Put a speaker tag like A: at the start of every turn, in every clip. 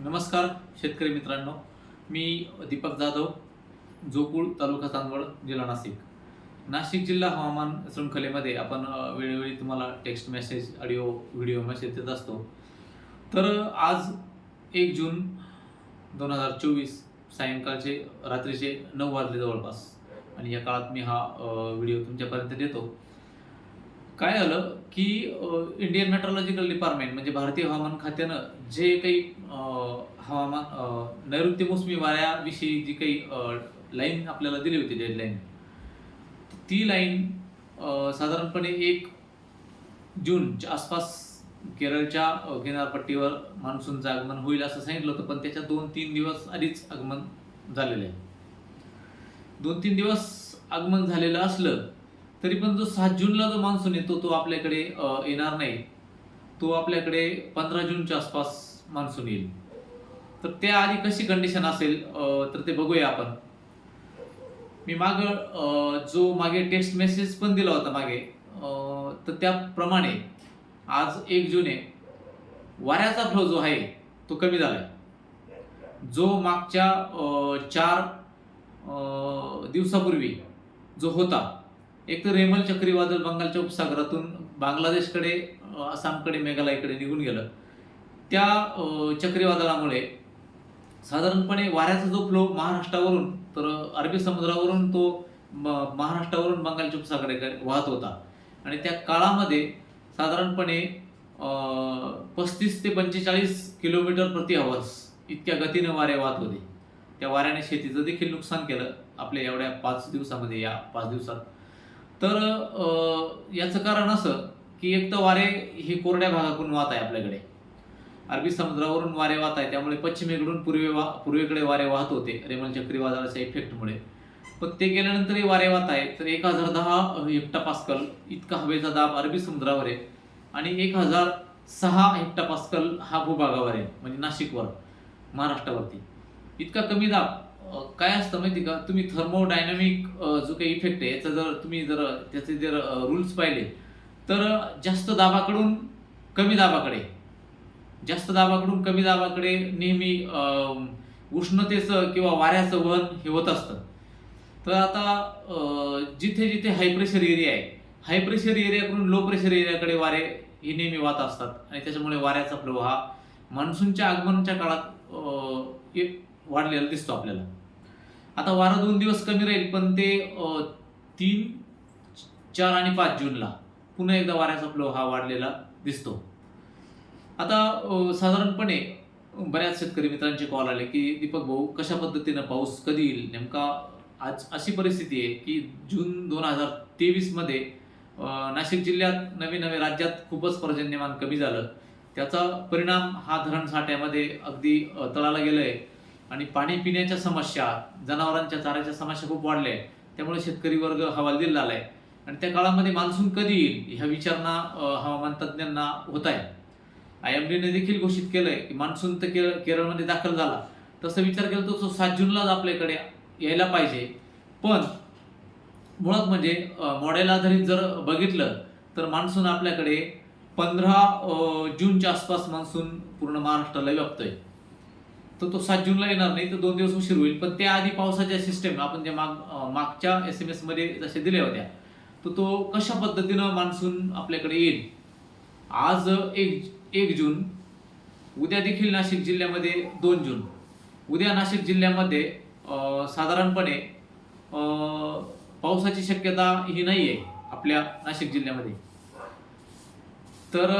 A: नमस्कार शेतकरी मित्रांनो. मी दीपक जाधव जोपूळ तालुका चांदवड जिल्हा नाशिक. नाशिक जिल्हा हवामान शृंखलेमध्ये आपण वेळोवेळी तुम्हाला text message audio video message देत असतो. तर आज एक जून दोन हजार चोवीस सायंकाळचे रात्रीचे नऊ वाजले जवळपास. आणि या काळात मी हा व्हिडिओ तुमच्यापर्यंत देतो. काय झालं की इंडियन मेट्रोलॉजिकल डिपार्टमेंट म्हणजे भारतीय हवामान खात्यानं जे काही हवामान नैऋत्य मोसमी वाऱ्याविषयी जी काही लाईन आपल्याला दिली होती डेडलाईन ती लाईन साधारणपणे एक जूनच्या आसपास केरळच्या किनारपट्टीवर मान्सूनचं आगमन होईल असं सांगितलं होतं पण त्याच्या दोन तीन दिवस आधीच आगमन झालेलं आहे. दोन तीन दिवस आगमन झालेलं असलं तरी पण जो सात जूनला जो मान्सून येतो तो आपल्याकडे येणार नाही. तो आपल्याकडे पंधरा जूनच्या आसपास मान्सून येईल. तर त्या आधी कशी कंडिशन असेल तर ते बघूया आपण. मी माग जो मागे टेक्स्ट मेसेज पण दिला होता मागे तर त्याप्रमाणे आज एक जून आहे. वाऱ्याचा फ्लो जो आहे तो कमी झाला आहे जो मागच्या चार दिवसापूर्वी जो होता एक तर रेमल चक्रीवादळ बंगालच्या उपसागरातून बांगलादेशकडे आसामकडे मेघालयकडे निघून गेलं. त्या चक्रीवादळामुळे साधारणपणे वाऱ्याचा जो फ्लो महाराष्ट्रावरून तर अरबी समुद्रावरून तो म- महाराष्ट्रावरून बंगालच्या उपसागराकडे वाहत होता. आणि त्या काळामध्ये साधारणपणे पस्तीस ते पंचेचाळीस किलोमीटर प्रति आवर्स इतक्या गतीने वारे वाहत होते. त्या वाऱ्याने शेतीचं देखील नुकसान केलं. आपल्या एवढ्या पाच दिवसामध्ये या पाच दिवसात तर याचं कारण असं की एक तर वारे हे कोरड्या भागाकडून वाहत आहे आपल्याकडे. अरबी समुद्रावरून वारे वाहत आहे त्यामुळे पश्चिमेकडून पूर्वे वा पूर्वेकडे वारे वाहत होते रेमल चक्रीवादळाच्या इफेक्टमुळे पण ते गेल्यानंतरही वारे वाहत आहे तर एक हजार दहा हेक्टापास्कल इतका हवेचा दाब अरबी समुद्रावर आहे आणि एक हजार सहा हेक्टापास्कल हा भूभागावर आहे म्हणजे नाशिकवर महाराष्ट्रावरती. इतका कमी दाब. काय असतं माहिती का? तुम्ही थर्मोडायनामिक जो काही इफेक्ट आहे याचा जर तुम्ही जर त्याचे जर रूल्स पाहिले तर जास्त दाबाकडून कमी दाबाकडे. जास्त दाबाकडून कमी दाबाकडे नेहमी उष्णतेचं किंवा वाऱ्याचं वहन हे होत असतं. तर आता जिथे जिथे हाय प्रेशर एरिया आहे हाय प्रेशर एरियाकडून लो प्रेशर एरियाकडे वारे हे नेहमी वाहत असतात. आणि त्याच्यामुळे वाऱ्याचा प्रवाह हा मान्सूनच्या आगमनाच्या काळात अ, वाढलेला दिसतो आपल्याला. आता वारा दोन दिवस कमी राहील पण ते तीन चार आणि पाच जूनला पुन्हा एकदा वाऱ्याचा फ्लो हा वाढलेला दिसतो. आता साधारणपणे बऱ्याच शेतकरी मित्रांचे कॉल आले की दीपक भाऊ कशा पद्धतीनं पाऊस कधी येईल? नेमका आज अशी परिस्थिती आहे की जून दोन हजार तेवीसमध्ये नाशिक जिल्ह्यात नवे नवे राज्यात खूपच पर्जन्यमान कमी झालं. त्याचा परिणाम हा धरण साठ्यामध्ये अगदी तळाला गेलं आहे आणि पाणी पिण्याच्या समस्या जनावरांच्या चाऱ्याच्या समस्या खूप वाढल्या आहे त्यामुळे शेतकरी वर्ग हवालदिल आलाय आणि त्या काळामध्ये मान्सून कधी येईल ह्या विचारणा हवामान तज्ज्ञांना होत आहे. आय एम डीने देखील घोषित केलंय की मान्सून तर केरळ केरळमध्ये दाखल झाला. तसं विचार केला तर तो सात जूनलाच आपल्याकडे यायला पाहिजे. पण मुळात म्हणजे मॉडेल आधारित जर बघितलं तर मान्सून आपल्याकडे पंधरा जूनच्या आसपास मान्सून पूर्ण महाराष्ट्राला व्यापतोय. तर तो सात जूनला येणार नाही तर दोन दिवस उशीर होईल. पण त्याआधी पावसाच्या सिस्टम आपण जे माग मागच्या एस एम एसमध्ये जसे दिल्या होत्या तर तो कशा पद्धतीनं मान्सून आपल्याकडे येईल? आज एक एक जून उद्या देखील नाशिक जिल्ह्यामध्ये दोन जून. उद्या नाशिक जिल्ह्यामध्ये साधारणपणे पावसाची शक्यता ही नाही आहे आपल्या नाशिक जिल्ह्यामध्ये. तर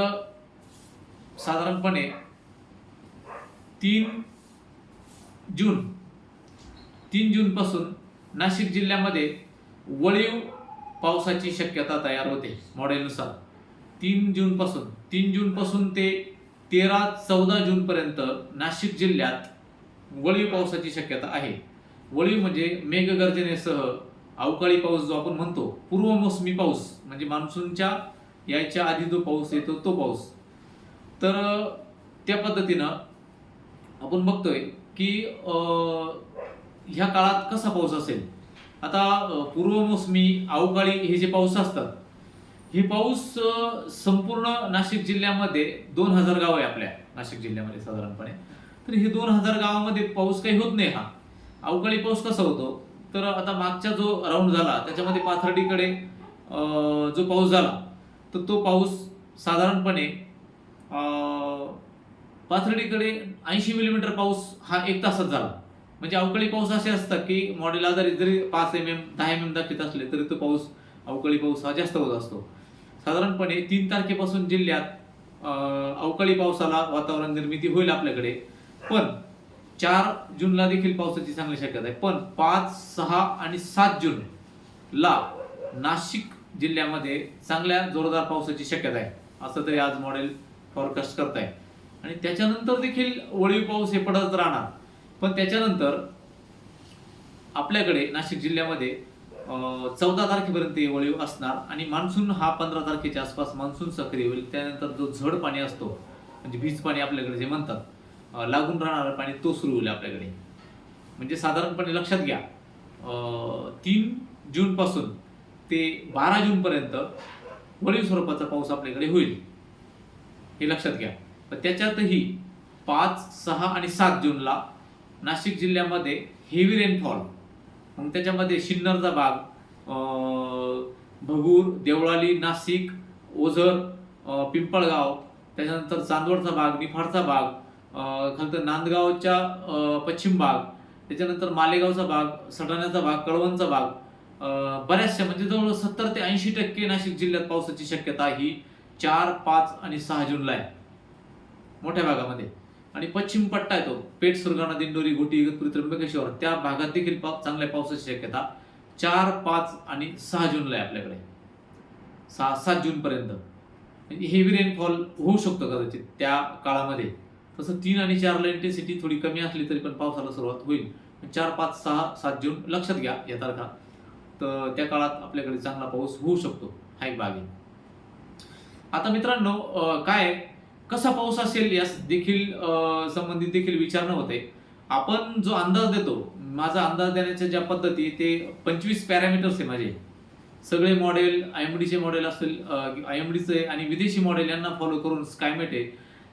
A: साधारणपणे तीन जून तीन जूनपासून नाशिक जिल्ह्यामध्ये वळीव पावसाची शक्यता तयार होते मॉडेलनुसार. तीन जूनपासून तीन जूनपासून ते तेरा चौदा जूनपर्यंत नाशिक जिल्ह्यात वळीव पावसाची शक्यता आहे. वळीव म्हणजे मेघगर्जनेसह अवकाळी पाऊस जो आपण म्हणतो पूर्व मोसमी पाऊस म्हणजे मान्सूनच्या यायच्या आधी जो पाऊस येतो तो पाऊस. तर त्या पद्धतीनं आपण बघतोय की ह्या काळात कसा पाऊस असेल? आता पूर्वमोसमी पूर्व मोसमी अवकाळी हे जे पाऊस असतात हे पाऊस संपूर्ण नाशिक जिल्ह्यामध्ये दोन हजार गाव आहे आपल्या नाशिक जिल्ह्यामध्ये साधारणपणे. तर हे दोन हजार गावामध्ये पाऊस काही होत नाही हा. अवकाळी पाऊस कसा होतो? तर आता मागचा जो राऊंड झाला त्याच्यामध्ये पाथर्डीकडे जो पाऊस झाला तर तो पाऊस साधारणपणे पाथर्डीकडे ऐंशी मिलीमीटर पाऊस हा एक तासात झाला. म्हणजे अवकाळी पाऊस असे असतात की मॉडेल आधारित जरी पाच एम एम दहा एम एम दाखवित असले तरी तो पाऊस अवकाळी पाऊस हा जास्त होत असतो. साधारणपणे तीन तारखेपासून जिल्ह्यात अवकाळी पावसाला वातावरण निर्मिती होईल आपल्याकडे. पण चार जूनला देखील पावसाची चांगली शक्यता आहे. पण पाच सहा आणि सात जून ला नाशिक जिल्ह्यामध्ये चांगल्या जोरदार पावसाची शक्यता आहे. असं तरी आज मॉडेल फॉरकास्ट करताय आणि त्याच्यानंतर देखील वळीव पाऊस हे पडत राहणार. पण त्याच्यानंतर आपल्याकडे नाशिक जिल्ह्यामध्ये चौदा तारखेपर्यंत हे वळीव असणार आणि मान्सून हा पंधरा तारखेच्या आसपास मान्सून सक्रिय होईल. त्यानंतर जो झड पाणी असतो म्हणजे भीज पाणी आपल्याकडे जे म्हणतात लागून राहणारं पाणी तो सुरू होईल आपल्याकडे. म्हणजे साधारणपणे लक्षात घ्या तीन जूनपासून ते बारा जूनपर्यंत वळीव स्वरूपाचा पाऊस आपल्याकडे होईल. हे लक्षात घ्या. पण त्याच्यातही पाच सहा आणि सात जूनला नाशिक जिल्ह्यामध्ये हेवी रेनफॉल मग त्याच्यामध्ये सिन्नरचा भाग भगूर देवळाली नाशिक ओझर पिंपळगाव त्याच्यानंतर चांदवडचा भाग निफाडचा भाग अं, तर नांदगावच्या पश्चिम भाग त्याच्यानंतर मालेगावचा भाग सटाण्याचा भाग कळवणचा भाग बऱ्याचशा म्हणजे जवळ सत्तर ते ऐंशी टक्के नाशिक जिल्ह्यात पावसाची शक्यता ही चार पाच आणि सहा जूनला आहे. मोठ्या भागामध्ये. आणि पश्चिम पट्टा येतो पेठ सुरगाणा दिंडोरी घोटी इगतपुरी त्र्यंबकेश्वर त्या भागात देखील पाव चांगल्या पावसाची शक्यता. चार पाच आणि सहा जूनला आहे आपल्याकडे. सहा सात जूनपर्यंत. म्हणजे हेवी रेनफॉल होऊ शकतो कदाचित त्या काळामध्ये. तसं तीन आणि चारला इंटेन्सिटी थोडी कमी असली तरी पण पावसाला सुरुवात होईल. चार पाच सहा सात जून लक्षात घ्या या तारखा. तर त्या काळात आपल्याकडे चांगला पाऊस होऊ शकतो. हा एक भाग आहे. आता मित्रांनो काय कसा पाऊस असेल यास देखील संबंधित देखील विचारणं होते आपण जो अंदाज देतो माझा अंदाज देण्याच्या ज्या पद्धती आहे, ते पंचवीस पॅरामीटर्स आहे माझे. सगळे मॉडेल आय एम डीचे मॉडेल असेल आय एम डीचे आणि विदेशी मॉडेल यांना फॉलो करून स्कायमेट आहे.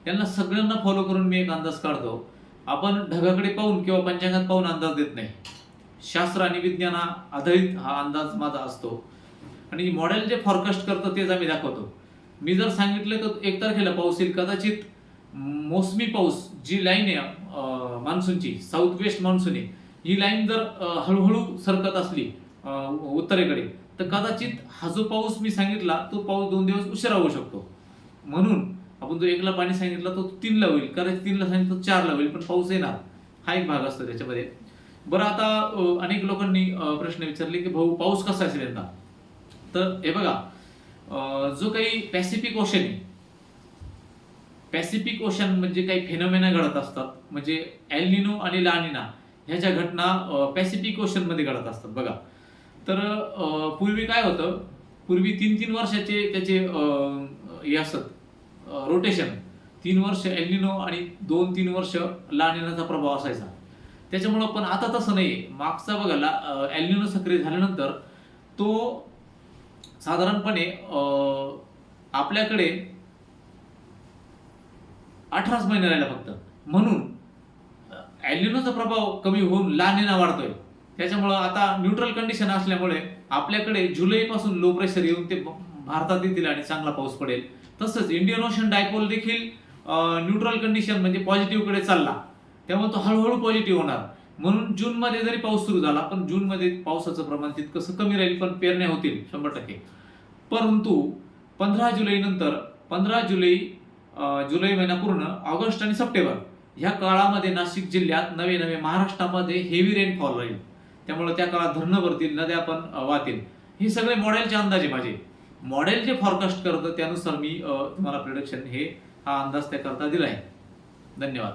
A: त्यांना सगळ्यांना फॉलो करून मी एक अंदाज काढतो. आपण ढगाकडे पाहून किंवा पंचांगात पाहून अंदाज देत नाही. शास्त्र आणि विज्ञाना आधारित हा अंदाज माझा असतो. आणि मॉडेल जे फॉरकास्ट करतो तेच आम्ही दाखवतो. मी जर सांगितलं तर एक तारखेला पाऊस येईल कदाचित मोसमी पाऊस जी लाईन आहे मान्सूनची साऊथ वेस्ट मान्सून आहे ही लाईन जर हळूहळू सरकत असली उत्तरेकडे तर कदाचित हा जो पाऊस मी सांगितला तो पाऊस दोन दिवस उशिरा होऊ शकतो. म्हणून आपण जो एकला पाणी सांगितला तो तीनला होईल. कदाचित तीनला सांगितलं तो चारला होईल पण पाऊस येणार. हा एक भाग असतो त्याच्यामध्ये. बरं आता अनेक लोकांनी प्रश्न विचारले की भाऊ पाऊस कसा असेल यंदा? तर हे बघा जो काही पॅसिफिक ओशन आहे. पॅसिफिक ओशन म्हणजे काही फेनोमेना घडत असतात. म्हणजे एलनिनो आणि लानिना ह्या ज्या घटना पॅसिफिक ओशनमध्ये घडत असतात. बघा. तर पूर्वी काय होतं? पूर्वी तीन तीन वर्षाचे त्याचे हे असत रोटेशन तीन वर्ष एल्निनो आणि दोन तीन वर्ष लानिनाचा प्रभाव असायचा. त्याच्यामुळं पण आता तसं नाही मागचा बघा ला एल्निनो सक्रिय झाल्यानंतर तो साधारणपणे आपल्याकडे अठराच महिने राहिला फक्त. म्हणून ॲल्युनोचा प्रभाव कमी होऊन लानिना वाढतोय. त्याच्यामुळं आता न्यूट्रल कंडिशन असल्यामुळे आपल्याकडे जुलैपासून लो प्रेशर येऊन ते भारतात येतील आणि चांगला पाऊस पडेल. तसंच इंडियन ओशन डायपोल देखील न्यूट्रल कंडिशन म्हणजे पॉझिटिव्हकडे चालला. त्यामुळे तो हळूहळू पॉझिटिव्ह होणार. म्हणून जूनमध्ये जरी पाऊस सुरू झाला पण जूनमध्ये पावसाचं प्रमाण तितकंसं कमी राहील पण पेरण्या होतील शंभर टक्के. परंतु पंधरा जुलै नंतर पंधरा जुलै जुलै महिना पूर्ण ऑगस्ट आणि सप्टेंबर ह्या काळामध्ये नाशिक जिल्ह्यात नवे नवे महाराष्ट्रामध्ये हेवी रेनफॉल राहील. त्यामुळे त्या काळात धरणं भरतील नद्या पण वाहतील. हे सगळे मॉडेलचे अंदाजे माझे. मॉडेल जे फॉरकास्ट करतं त्यानुसार मी तुम्हाला प्रिडक्शन हे हा अंदाज त्याकरता दिला आहे धन्यवाद.